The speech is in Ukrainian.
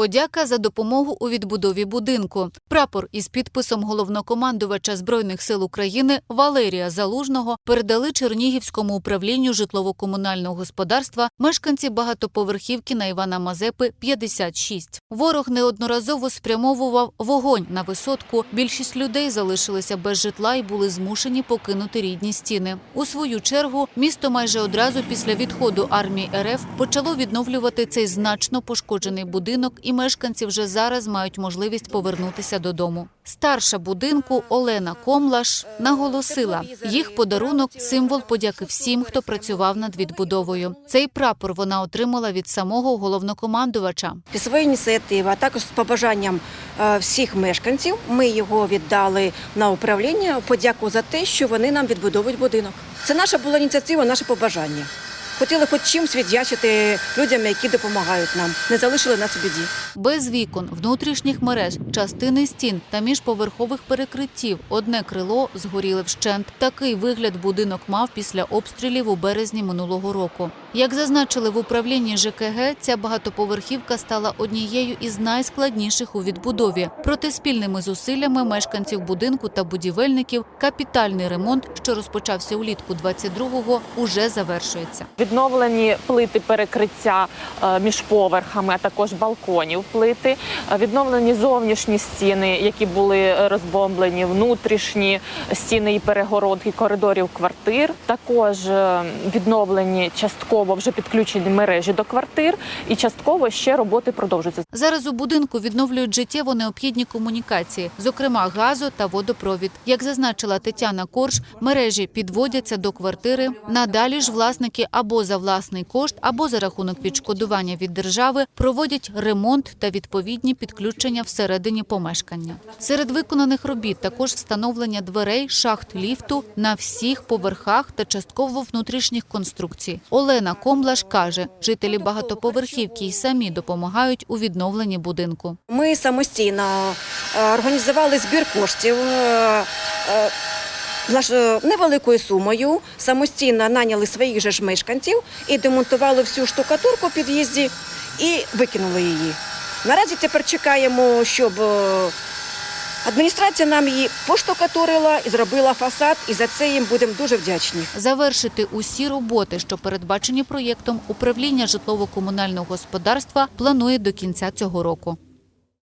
Подяка за допомогу у відбудові будинку. Прапор із підписом головнокомандувача Збройних сил України Валерія Залужного передали Чернігівському управлінню житлово-комунального господарства мешканці багатоповерхівки на Івана Мазепи 56. Ворог неодноразово спрямовував вогонь на висотку. Більшість людей залишилися без житла і були змушені покинути рідні стіни. У свою чергу місто майже одразу після відходу армії РФ почало відновлювати цей значно пошкоджений будинок, і мешканці вже зараз мають можливість повернутися додому. Старша будинку Олена Комлаш наголосила, їх подарунок символ подяки всім, хто працював над відбудовою. Цей прапор вона отримала від самого головнокомандувача. Зі своєї ініціативи, а також з побажанням е, всіх мешканців, ми його віддали на управління. Подяку за те, що вони нам відбудовують будинок. Це наша була ініціатива, наше побажання. Хотіли хоч чимсь віддячити людям, які допомагають нам, не залишили нас у біді. Без вікон, внутрішніх мереж, частини стін та міжповерхових перекриттів одне крило згоріли вщент. Такий вигляд будинок мав після обстрілів у березні минулого року. Як зазначили в управлінні ЖКГ, ця багатоповерхівка стала однією із найскладніших у відбудові. Проте спільними зусиллями мешканців будинку та будівельників капітальний ремонт, що розпочався улітку 22-го, уже завершується. Відновлені плити перекриття е, між поверхами, а також балконів плити. Е, Відновлені зовнішні стіни, які були розбомблені, внутрішні стіни і перегородки коридорів квартир. Також е, відновлені частково вже підключені мережі до квартир, і частково ще роботи продовжуються. Зараз у будинку відновлюють життєво необхідні комунікації, зокрема газу та водопровід. Як зазначила Тетяна Корж, мережі підводяться до квартири. Надалі ж власники або за власний кошт, або за рахунок відшкодування від держави проводять ремонт та відповідні підключення всередині помешкання. Серед виконаних робіт також встановлення дверей, шахт ліфту на всіх поверхах та частково внутрішніх конструкцій. Олена Комлаш каже, жителі багатоповерхівки й самі допомагають у відновленні будинку. Ми самостійно е, організували збір коштів. Е, Невеликою сумою самостійно наняли своїх же ж мешканців і демонтували всю штукатурку в під'їзді і викинули її. Наразі тепер чекаємо, щоб е, адміністрація нам її поштукатурила і зробила фасад, і за це їм будемо дуже вдячні. Завершити усі роботи, що передбачені проєктом, управління житлово-комунального господарства планує до кінця цього року.